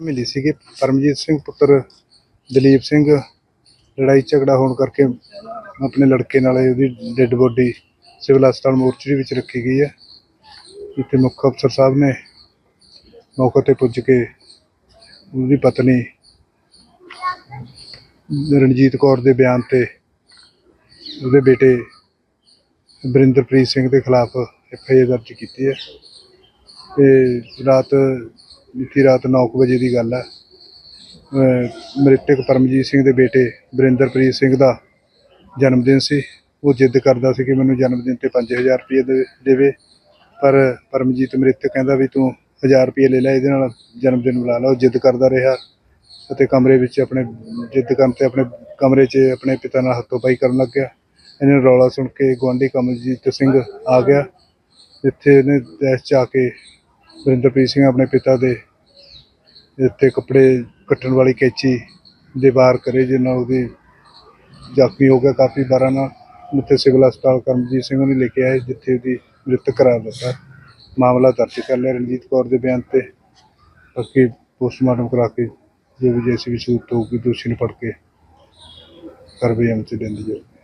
ਮਿਲੀ ਸੀਗੀ। ਪਰਮਜੀਤ ਸਿੰਘ ਪੁੱਤਰ ਦਲੀਪ ਸਿੰਘ ਲੜਾਈ ਝਗੜਾ ਹੋਣ ਕਰਕੇ ਆਪਣੇ ਲੜਕੇ ਨਾਲ ਉਹਦੀ ਡੈੱਡ ਬੋਡੀ ਸਿਵਲ ਹਸਪਤਾਲ ਮੋਰਚਰੀ ਵਿੱਚ ਰੱਖੀ ਗਈ ਹੈ। ਇੱਥੇ ਮੁੱਖ ਅਫਸਰ ਸਾਹਿਬ ਨੇ ਮੌਕੇ ਤੇ ਪੁੱਜ ਕੇ ਉਹਦੀ ਪਤਨੀ ਰਣਜੀਤ ਕੌਰ ਦੇ ਬਿਆਨ ਤੇ ਉਹਦੇ ਬੇਟੇ ਵਰਿੰਦਰਪ੍ਰੀਤ ਸਿੰਘ ਦੇ ਖਿਲਾਫ ਐਫ ਆਈ ਆਰ ਦਰਜ ਕੀਤੀ ਹੈ। ਤੇ ਰਾਤ ਬੀਤੀ ਰਾਤ 9 ਵਜੇ ਦੀ ਗੱਲ ਹੈ। ਮ੍ਰਿਤਕ ਪਰਮਜੀਤ ਸਿੰਘ ਦੇ ਬੇਟੇ ਵਰਿੰਦਰਪ੍ਰੀਤ ਸਿੰਘ ਦਾ ਜਨਮ ਦਿਨ ਸੀ। ਉਹ ਜਿੱਦ ਕਰਦਾ ਸੀ ਕਿ ਮੈਨੂੰ ਜਨਮ ਦਿਨ ਤੇ 5000 ਰੁਪਏ ਦੇ ਦੇਵੇ। ਪਰ ਪਰਮਜੀਤ ਮ੍ਰਿਤਕ ਕਹਿੰਦਾ ਵੀ ਤੂੰ 1000 ਰੁਪਏ ਲੈ ਲੈ, ਇਹਦੇ ਨਾਲ ਜਨਮ ਦਿਨ ਮਨਾ ਲਾ। ਉਹ ਜਿੱਦ ਕਰਦਾ ਰਿਹਾ ਅਤੇ ਕਮਰੇ ਵਿੱਚ ਆਪਣੇ ਜਿੱਦ ਕਰਨ ਤੇ ਆਪਣੇ ਕਮਰੇ 'ਚ ਆਪਣੇ ਪਿਤਾ ਨਾਲ ਹੱਥੋਂ ਪਾਈ ਕਰਨ ਲੱਗ ਗਿਆ। ਇਹਨੇ ਰੌਲਾ ਸੁਣ ਕੇ ਗੁਆਂਢੀ ਕਮਲਜੀਤ ਸਿੰਘ ਆ ਗਿਆ। ਜਿੱਥੇ ਇਹਨੇ ਦਹਿਸ਼ 'ਚ ਆ ਕੇ ਵਰਿੰਦਰਪ੍ਰੀਤ ਸਿੰਘ ਆਪਣੇ ਪਿਤਾ ਦੇ ਇੱਥੇ ਕੱਪੜੇ ਕੱਟਣ ਵਾਲੀ ਕੈਚੀ ਦੇ ਵਾਰ ਕਰੇ ਜਿਹਨਾਂ ਉਹਦੀ ਜ਼ਖਮੀ ਹੋ ਗਿਆ ਕਾਫੀ ਬਾਰਾਂ ਨਾਲ। ਉੱਥੇ ਸਿਵਲ ਹਸਪਤਾਲ ਕਰਮਜੀਤ ਸਿੰਘ ਨੂੰ ਲੈ ਕੇ ਆਏ, ਜਿੱਥੇ ਉਹਦੀ ਮ੍ਰਿਤਕ ਕਰਾਰ ਦਿੱਤਾ। ਮਾਮਲਾ ਦਰਜ ਕਰ ਲਿਆ ਰਣਜੀਤ ਕੌਰ ਦੇ ਬਿਆਨ ਤੇ। ਬਾਕੀ ਪੋਸਟਮਾਰਟਮ ਕਰਾ ਕੇ ਜੋ ਵੀ ਜੈਸੀ ਵੀ ਸੂਰਤ ਹੋਊਗੀ, ਦੋਸ਼ੀ ਨੂੰ ਫੜ ਕੇ ਕਾਰਵਾਈ ਅਮਲ ਚ ਲੈਂਦੀ ਜਾਊਗੀ